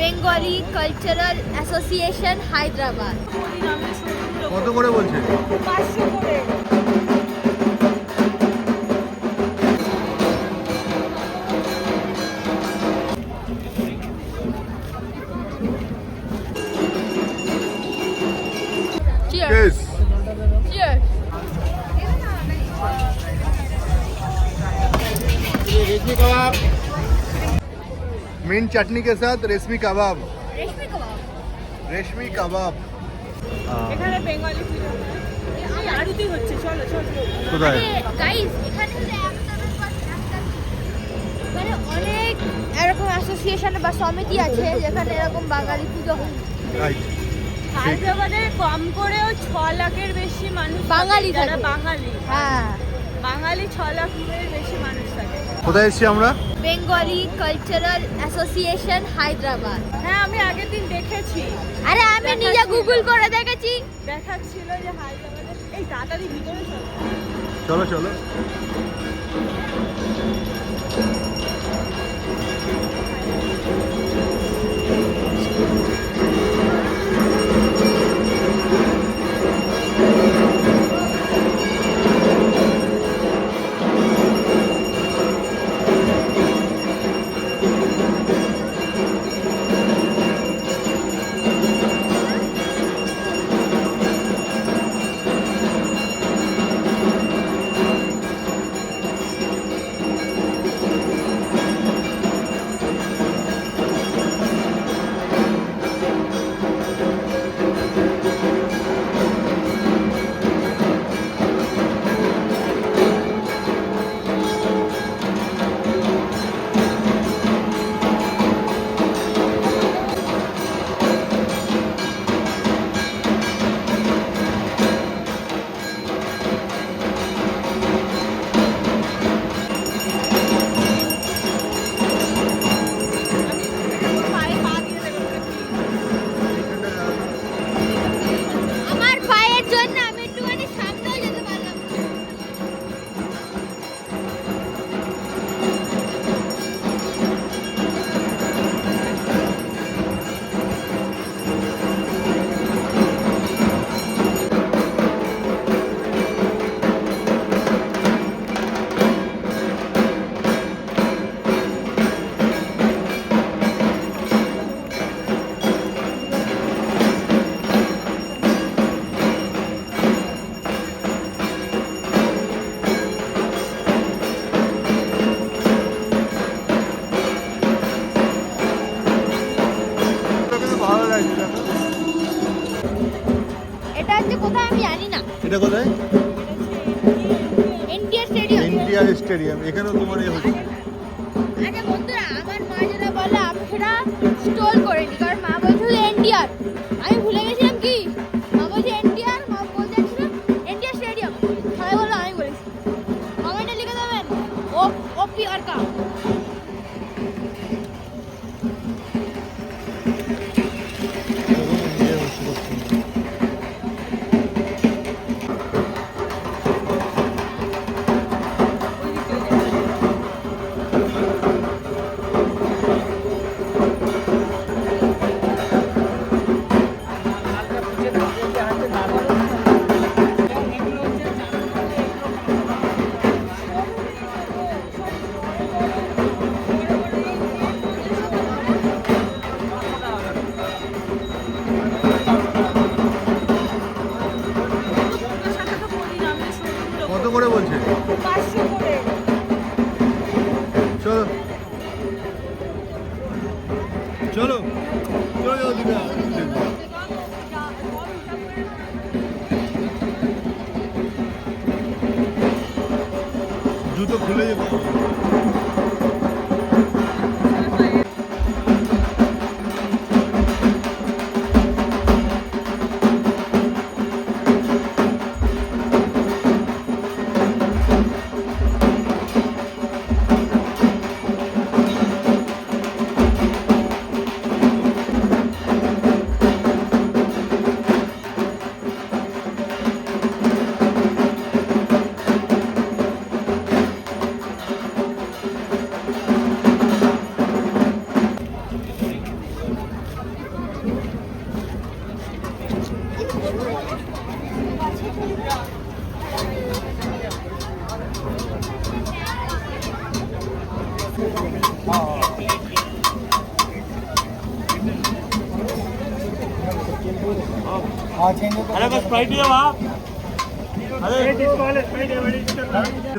Bengali cultural association Hyderabad কত করে পাঁচশো করে। मिंट चटनी के साथ रेशमी कबाब রেশমি কাবাব रेशमी कबाब এখানে বেঙ্গলি পুজো এই আরতি হচ্ছে চলো চলো কোথায় গাইস এখানে যে একটার পর একটা মানে অনেক এরকম অ্যাসোসিয়েশন বা সমিতি আছে যেখানে এরকম বাঙালি পুজো হয় রাইট হায়দ্রাবাদে কম করেও ছ লাখের বেশি মানুষ থাকে, বাঙালি যারা থাকে। বাঙালি হ্যাঁ বাঙালি ছ লাখের বেশি মানুষ থাকে কোথায় এসেছি আমরা বেঙ্গলি কালচারাল অ্যাসোসিয়েশন হায়দ্রাবাদ হ্যাঁ আমি আগের দিন দেখেছি। আরে আমি নিজে গুগল করে দেখেছি। দেখাচ্ছিল যে হায়দ্রাবাদে এই তাড়াতাড়ি ভিতরে চলো। চলো চলো। এটা কোথায় আমি জানি না। এটা কোথায়? India stadium. ইন্ডিয়া স্টেডিয়াম এখানেও তোমার এ হচ্ছে। আচ্ছা বন্ধুরা আমার মা যেটা বলে আমি সেটা স্টোল করিনি কারণ মা বলছিল ইন্ডিয়ার চলো চলো জুতো খুলে যাবে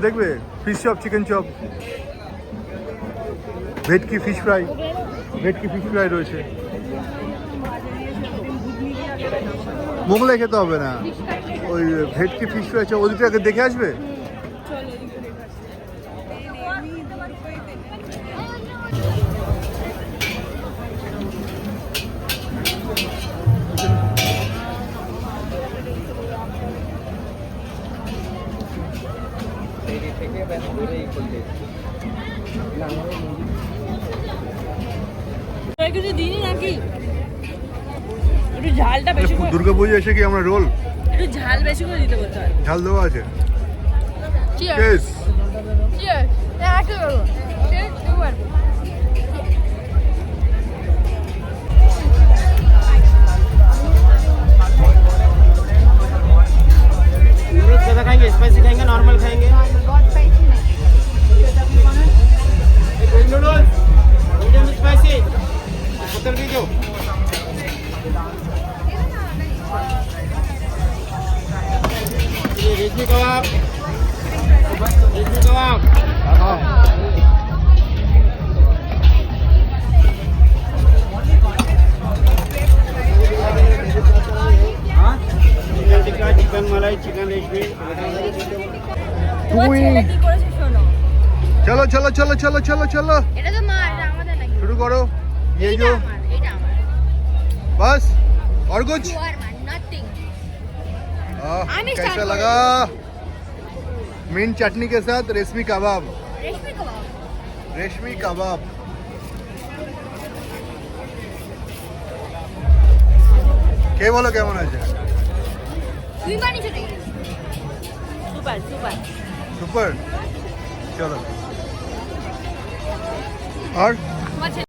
দেখবে ফিশ চপ চিকেন চপ ভেটকি ফিশ ফ্রাই ভেটকি ফিশ ফ্রাই রয়েছে। মোগলাই খেতে হবে না। ওই ভেটকি ফিশ ফ্রাই ওদিকটাকে দেখে আসবে? তোর কিছু দিনই নাকি একটু ঝালটা বেশি করে দুর্গাপুজো এসে কি আমরা রোল? একটু ঝাল বেশি করে দিতে বলতে হয়। ঝাল দেওয়া আছে। চিয়ার বেশ চিয়ার একটা করব Cheers, ये reshmi kebab reshmi kebab chicken tikka chicken malai chicken reshmi তোমার ছেলে কি করেছে শোনো চলো চলো চলো চলো চলো চলো এটা তো মা এটা আমাদের নাকি শুরু করো ये এটা जो আমার এটা আমার बस और कुछ कैसा चाट लगा मिंट चटनी के साथ रेशमी कबाब রেশমি কাবাব रेशमी कबाब কে বলো কেমন আছে তুই বানিয়েছো নাকি সুপার সুপার সুপার চলো আর